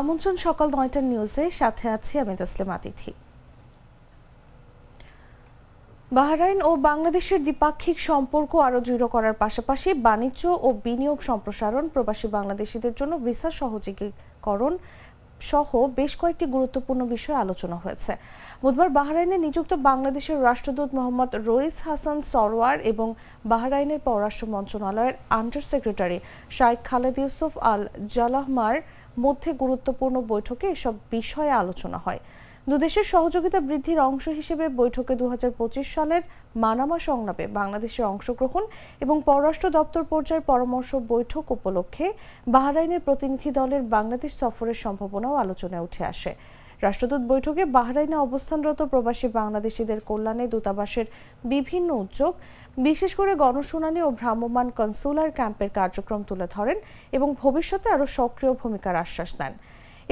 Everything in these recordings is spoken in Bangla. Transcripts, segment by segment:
আমন্ত্রণ সকাল নয়টার নিউজে সাথে আছি আমি তসলিম আতিথি। বাহরাইন ও বাংলাদেশের দ্বিপাক্ষিক সম্পর্ক আরও দৃঢ় করার পাশাপাশি বাণিজ্য ও বিনিয়োগ সম্প্রসারণ, প্রবাসী বাংলাদেশিদের জন্য ভিসা সহযোগীকরণ সহ বেশ কয়েকটি গুরুত্বপূর্ণ বিষয়ে আলোচনা হয়েছে। বুধবার বাহরাইনে নিযুক্ত বাংলাদেশের রাষ্ট্রদূত মোহাম্মদ রইস হাসান সরওয়ার এবং বাহরাইনের পররাষ্ট্র মন্ত্রণালয়ের under secretary Shaikh Khaled Yusuf Al জালাহমার মধ্যে গুরুত্বপূর্ণ বৈঠকে এসব বিষয়ে আলোচনা হয়। দুদেশের সহযোগিতা বৃদ্ধির অংশ হিসেবে বৈঠকে দু হাজার পঁচিশ সালের মানামা সংলাপে বাংলাদেশের অংশগ্রহণ এবং পররাষ্ট্র দপ্তর পর্যায়ের পরামর্শ বৈঠক উপলক্ষে বাহরাইনের প্রতিনিধি দলের বাংলাদেশ সফরের সম্ভাবনাও আলোচনায় উঠে আসে। রাষ্ট্রদূত বৈঠকে বাহরাইনে অবস্থানরত প্রবাসী বাংলাদেশিদের কল্যাণে দূতাবাসের বিভিন্ন উদ্যোগ, বিশেষ করে গণশুনানি ও ভ্রাম্যমাণ কনসুলার ক্যাম্পের কার্যক্রম তুলে ধরেন এবং ভবিষ্যতে আরও সক্রিয় ভূমিকার আশ্বাস দেন।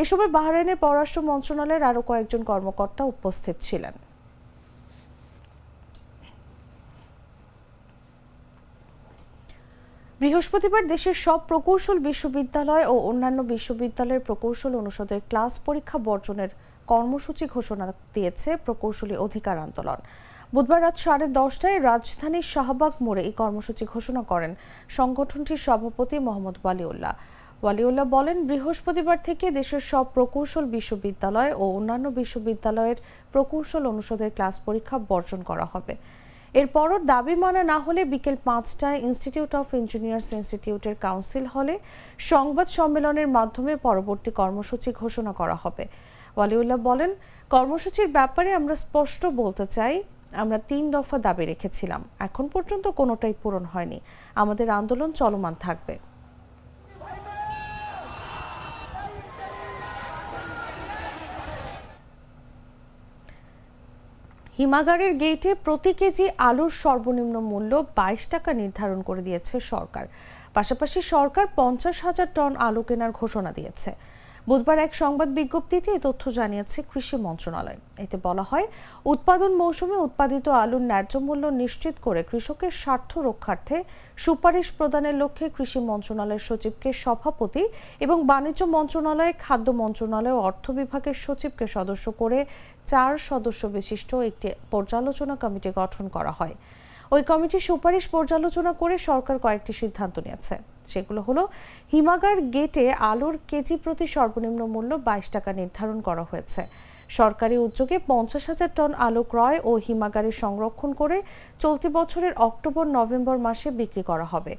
এ সময় বাহরাইনের পররাষ্ট্র মন্ত্রণালয়ের আরও কয়েকজন কর্মকর্তা উপস্থিত ছিলেন। বৃহস্পতিবার দেশের সব প্রকৌশল বিশ্ববিদ্যালয় ও অন্যান্য বিশ্ববিদ্যালয়ের প্রকৌশল অনুষদের ক্লাস পরীক্ষা বর্জনের কর্মসূচি ঘোষণা দিয়েছে প্রকৌশলী অধিকার আন্দোলন। বুধবার রাত সাড়ে দশটায় রাজধানীর শাহবাগ মোড়ে এই কর্মসূচি ঘোষণা করেন সংগঠনটির সভাপতি মোহাম্মদ ওয়ালিউল্লাহ। ওয়ালিউল্লাহ বলেন, বৃহস্পতিবার থেকে দেশের সব প্রকৌশল বিশ্ববিদ্যালয় ও অন্যান্য বিশ্ববিদ্যালয়ের প্রকৌশল অনুষদের ক্লাস পরীক্ষা বর্জন করা হবে। এরপরও দাবি মানা না হলে বিকেল পাঁচটায় ইনস্টিটিউট অফ ইঞ্জিনিয়ার্স ইনস্টিটিউটের কাউন্সিল হলে সংবাদ সম্মেলনের মাধ্যমে পরবর্তী কর্মসূচি ঘোষণা করা হবে। ওয়ালিউল্লাহ বলেন, কর্মসূচির ব্যাপারে আমরা স্পষ্ট বলতে চাই, আমরা তিন দফা দাবি রেখেছিলাম। এখন পর্যন্ত কোনোটাই পূরণ হয়নি। আমাদের আন্দোলন চলমান থাকবে। হিমাগারের গেটে প্রতি কেজি আলুর সর্বনিম্ন মূল্য বাইশ টাকা নির্ধারণ করে দিয়েছে সরকার। পাশাপাশি সরকার পঞ্চাশ হাজার টন আলু কেনার ঘোষণা দিয়েছে। বুধবার এক সংবাদ বিজ্ঞপ্তিতে এই তথ্য জানিয়েছে কৃষি মন্ত্রণালয়। এতে বলা হয়, উৎপাদন মৌসুমে উৎপাদিত আলুর ন্যায্য মূল্য নিশ্চিত করে কৃষকের স্বার্থ রক্ষার্থে সুপারিশ প্রদানের লক্ষ্যে কৃষি মন্ত্রণালয়ের সচিবকে সভাপতি এবং বাণিজ্য মন্ত্রণালয়, খাদ্য মন্ত্রণালয় অর্থ বিভাগের সচিবকে সদস্য করে চার সদস্য বিশিষ্ট একটি পর্যালোচনা কমিটি গঠন করা হয়। ওই কমিটি সুপারিশ পর্যালোচনা করে সরকার কয়েকটি সিদ্ধান্ত নিয়েছে। সেগুলো হলো, হিমাগার গেটে আলুর কেজি প্রতি সর্বনিম্ন মূল্য বাইশ টাকা নির্ধারণ করা হয়েছে। সরকারি উদ্যোগে পঞ্চাশ হাজার টন আলু ক্রয় ও হিমাগারে সংরক্ষণ করে চলতি বছরের অক্টোবর, নভেম্বর মাসে বিক্রি করা হবে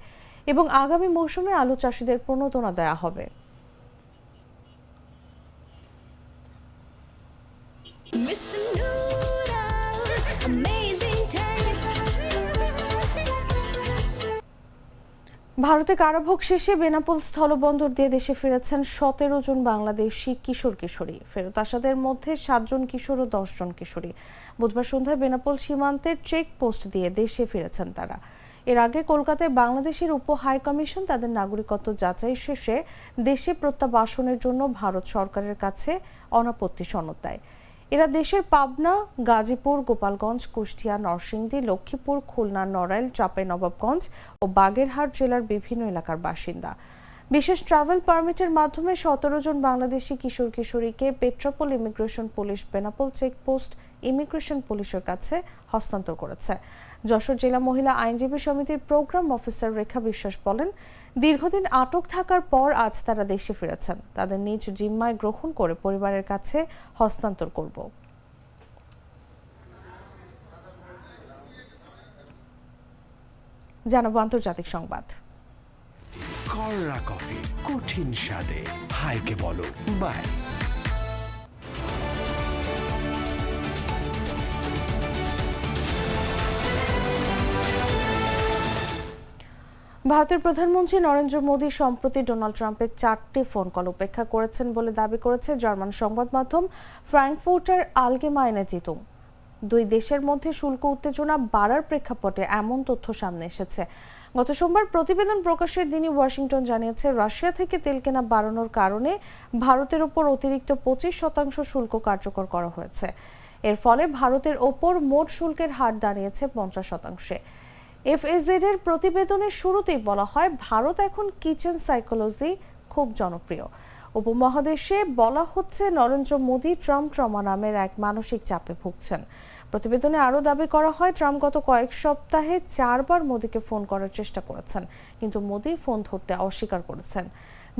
এবং আগামী মৌসুমে আলু চাষিদের প্রণোদনা দেওয়া হবে। ভারতে কারাভোগ শেষে বেনাপোল স্থলবন্দর দিয়ে দেশে ফিরেছেন সতেরো জন বাংলাদেশি কিশোর কিশোরী। ফেরত আসাদের মধ্যে সাতজন কিশোর ও দশজন কিশোরী। বুধবার সন্ধ্যায় বেনাপোল সীমান্তের চেক পোস্ট দিয়ে দেশে ফিরেছেন তারা। এর আগে কলকাতায় বাংলাদেশের উপ হাই কমিশন তাদের নাগরিকত্ব যাচাই শেষে দেশে প্রত্যাবাসনের জন্য ভারত সরকারের কাছে অনাপত্তি সনদ দেয়। এরা দেশের পাবনা, গাজীপুর, গোপালগঞ্জ, কুষ্টিয়া, নরসিংদী, লক্ষ্মীপুর, খুলনা, নড়াইল চাঁপাইনবাবগঞ্জ ও বাগেরহাট জেলার বিভিন্ন এলাকার বাসিন্দা। বিশেষ ট্রাভেল পারমিটের মাধ্যমে সতেরো জন বাংলাদেশি কিশোর কিশোরীকে Petrapole immigration police Benapole checkpost immigration পুলিশের কাছে হস্তান্তর করেছে। যশোর জেলা মহিলা আইনজীবী সমিতির প্রোগ্রাম অফিসার রেখা বিশ্বাস বলেন, দীর্ঘদিন আটক থাকার পর আজ তারা দেশে ফিরেছেন। তাদের নিজ জিম্মায় গ্রহণ করে পরিবারের কাছে হস্তান্তর করব। জানাব আন্তর্জাতিক সংবাদ। কররা কফি, কঠিন স্বাদে। হাইকে বলো, বাই। ভারতের প্রধানমন্ত্রী নরেন্দ্র মোদী সম্প্রতি ডোনাল্ড ট্রাম্পের চারটি ফোন কল উপেক্ষা করেছেন বলে দাবি করেছে জার্মান সংবাদ মাধ্যম ফ্র্যাঙ্কফুর্টার আলগেমাইনে জিতুং দুই দেশের মধ্যে শুল্ক উত্তেজনা বাড়ার প্রেক্ষাপটে এমন তথ্য সামনে এসেছে। গত সোমবার প্রতিবেদন প্রকাশের দিনই ওয়াশিংটন জানিয়েছে, রাশিয়া থেকে তেল কেনা বাড়ানোর কারণে ভারতের ওপর অতিরিক্ত পঁচিশ শতাংশ শুল্ক কার্যকর করা হয়েছে। এর ফলে ভারতের ওপর মোট শুল্কের হার দাঁড়িয়েছে পঞ্চাশ শতাংশে। এফএসজেড এর প্রতিবেদনের শুরুতেই বলা হয়, ভারত এখন কিচেন সাইকোলজি খুব জনপ্রিয়। উপমহাদেশে বলা হচ্ছে, নরেন্দ্র মোদী ট্রাম্প ট্রমা নামের এক মানসিক চাপে ভুগছেন। প্রতিবেদনে আরও দাবি করা হয়, ট্রাম্প গত কয়েক সপ্তাহে চারবার মোদীকে ফোন করার চেষ্টা করেছেন, কিন্তু মোদী ফোন ধরতে অস্বীকার করেছেন।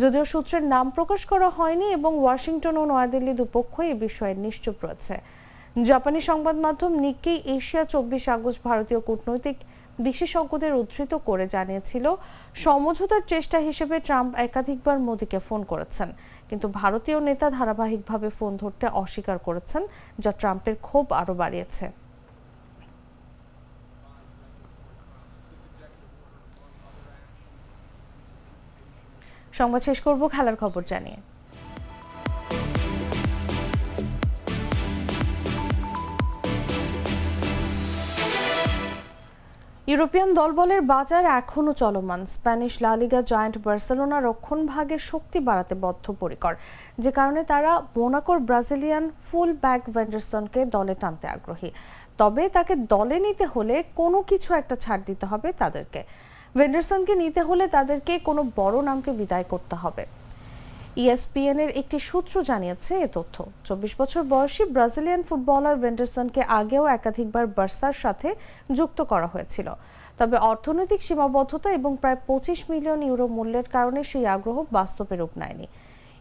যদিও সূত্রের নাম প্রকাশ করা হয়নি এবং ওয়াশিংটন ও নয়াদিল্লি দুপক্ষই এ বিষয়ে নিশ্চুপ রয়েছে। জাপানি সংবাদ মাধ্যম নিক্কেই এশিয়া চব্বিশ আগস্ট ভারতীয় কূটনৈতিক বিশেষজ্ঞদের উদ্ধৃত করে জানিয়েছিল, সমঝোতার চেষ্টা হিসেবে ট্রাম্প একাধিকবার মোদীকে ফোন করেছেন, কিন্তু ভারতীয় নেতা ধারাবাহিকভাবে ফোন ধরতে অস্বীকার করেছেন, যা ট্রাম্পের ক্ষোভ আরও বাড়িয়েছে। সংবাদ শেষ করব, খেলার খবর জানিয়ে। ইউরোপিয়ান দলবলের বাজার এখনও চলমান। Spanish La Liga giant Barcelona রক্ষণভাগে শক্তি বাড়াতে বদ্ধপরিকর, যে কারণে তারা মোনাকোর ব্রাজিলিয়ান ফুল ব্যাক ভেন্ডারসনকে দলে টানতে আগ্রহী। তবে তাকে দলে নিতে হলে কোনো কিছু একটা ছাড় দিতে হবে তাদেরকে। ভেন্ডারসনকে নিতে হলে তাদেরকে কোনো বড় নামকে বিদায় করতে হবে। ইএসপিএন এর একটি সূত্র জানিয়েছে এ তথ্য। চব্বিশ বছর বয়সী ব্রাজিলিয়ান ফুটবলার ভেন্ডারসনকে আগেও একাধিকবার বার্সার সাথে যুক্ত করা হয়েছিল। তবে অর্থনৈতিক সীমাবদ্ধতা এবং প্রায় পঁচিশ মিলিয়ন ইউরো মূল্যের কারণে সেই আগ্রহ বাস্তবে রূপ নেয়নি।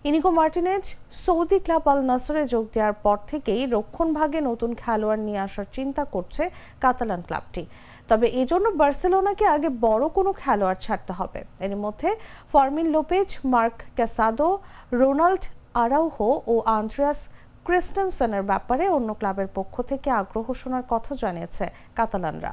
ইনিকো মার্টিনেজ সৌদি ক্লাব আল নাসরে যোগ দেওয়ার পর থেকেই রক্ষণভাগে নতুন খেলোয়াড় নিয়ে আসার চিন্তা করছে কাতালান ক্লাবটি। তবে এজন্য বার্সেলোনাকে আগে বড় কোনো খেলোয়াড় ছাড়তে হবে। এর মধ্যে Fermin Lopez, Marc Casado, Ronald Araujo ও আন্দ্রাস ক্রিস্টেনসেনের ব্যাপারে অন্য ক্লাবের পক্ষ থেকে আগ্রহ শোনার কথা জানিয়েছে কাতালানরা।